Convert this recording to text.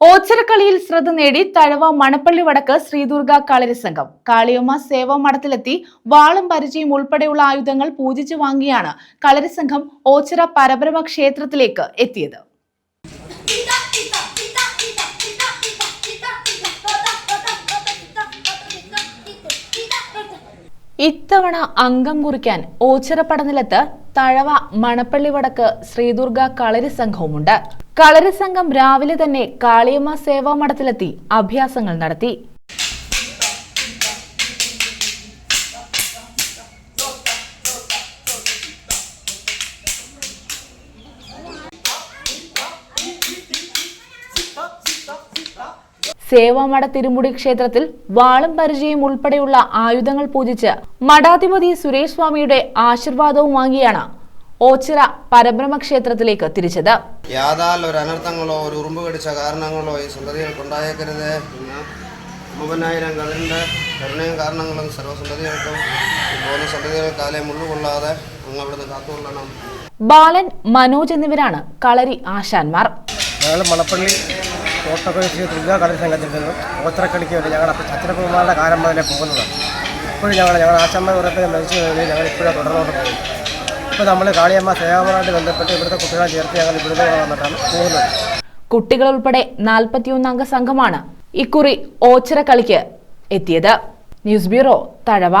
ഓച്ചിറക്കളിയിൽ ശ്രദ്ധ നേടി തഴവ മണപ്പള്ളി വടക്ക് ശ്രീദുർഗ കളരി സംഘം. കാളിയമ്മ സേവാ മഠത്തിലെത്തി വാളും പരിചയം ഉൾപ്പെടെയുള്ള ആയുധങ്ങൾ പൂജിച്ചു വാങ്ങിയാണ് കളരി സംഘം ഓച്ചിറ പരബ്രഹ്മ ക്ഷേത്രത്തിലേക്ക് എത്തിയത്. ഇത്തവണ അംഗം കുറിക്കാൻ ഓച്ചിറ പടനിലത്ത് തഴവ മണപ്പള്ളി വടക്ക് ശ്രീദുർഗ കളരി സംഘവുമുണ്ട്. കളരി സംഘം രാവിലെ തന്നെ കാളിയമ്മ സേവാ മഠത്തിലെത്തി അഭ്യാസങ്ങൾ നടത്തി. സേവാമഠ തിരുമുടി ക്ഷേത്രത്തിൽ വാളും പരിചയം ഉൾപ്പെടെയുള്ള ആയുധങ്ങൾ പൂജിച്ച് മഠാധിപതി സുരേഷ് സ്വാമിയുടെ ആശീർവാദവും വാങ്ങിയാണ് ഓച്ചിറ പരബ്രഹ്മ ക്ഷേത്രത്തിലേക്ക് തിരിച്ചത്. യാതാൽ ഒരു അനർത്ഥങ്ങളോ ഒരു ഉറുമ്പ് കടിച്ച കാരണങ്ങളോ ഈ സന്തതികൾക്കുണ്ടായേക്കരുത്. എന്ന് മുപ്പതിനായിരം കളിന്റെ കരുണയും കാരണങ്ങളും സർവസന്തതികൾക്കും പോകുന്ന സന്തതികൾക്കാലെ മുള്ളുകൊള്ളാതെ അങ്ങ് അവിടുന്ന് കാത്തുകൊള്ളണം. ബാലൻ മനോജ് എന്നിവരാണ് കളരി ആശാന്മാർ. ഞങ്ങൾ മണപ്പള്ളി കോട്ടക്കുഴി ശ്രീ ദുർഗാ കടൽ സംഘത്തിൽ നിന്നും ഓച്ചിറക്കളിക്ക് വേണ്ടി ഞങ്ങൾ അച്ഛനക്കുമാരുടെ കാലം മുതലേ പോകുന്നതാണ് ഇപ്പോഴും ഞങ്ങൾ ഞങ്ങൾ ആശമ്മ കുറേ മരിച്ചു കഴിഞ്ഞ് ഞങ്ങൾ ഇപ്പോഴും തുടർന്നുകൊണ്ട് പോകുന്നു. ഇപ്പോൾ നമ്മൾ കാളിയമ്മ സേവമായിട്ട് ബന്ധപ്പെട്ട് ഇവിടുത്തെ കുട്ടികളെ ചേർത്ത് ഞങ്ങൾ ഇവിടുന്ന് ഇവിടെ വന്നിട്ടാണ് പോകുന്നത്. കുട്ടികൾ ഉൾപ്പെടെ നാൽപ്പത്തിയൊന്നംഗ സംഘമാണ് ഇക്കുറി ഓച്ചിറക്കളിക്ക് എത്തിയത്. News bureau Thazhava.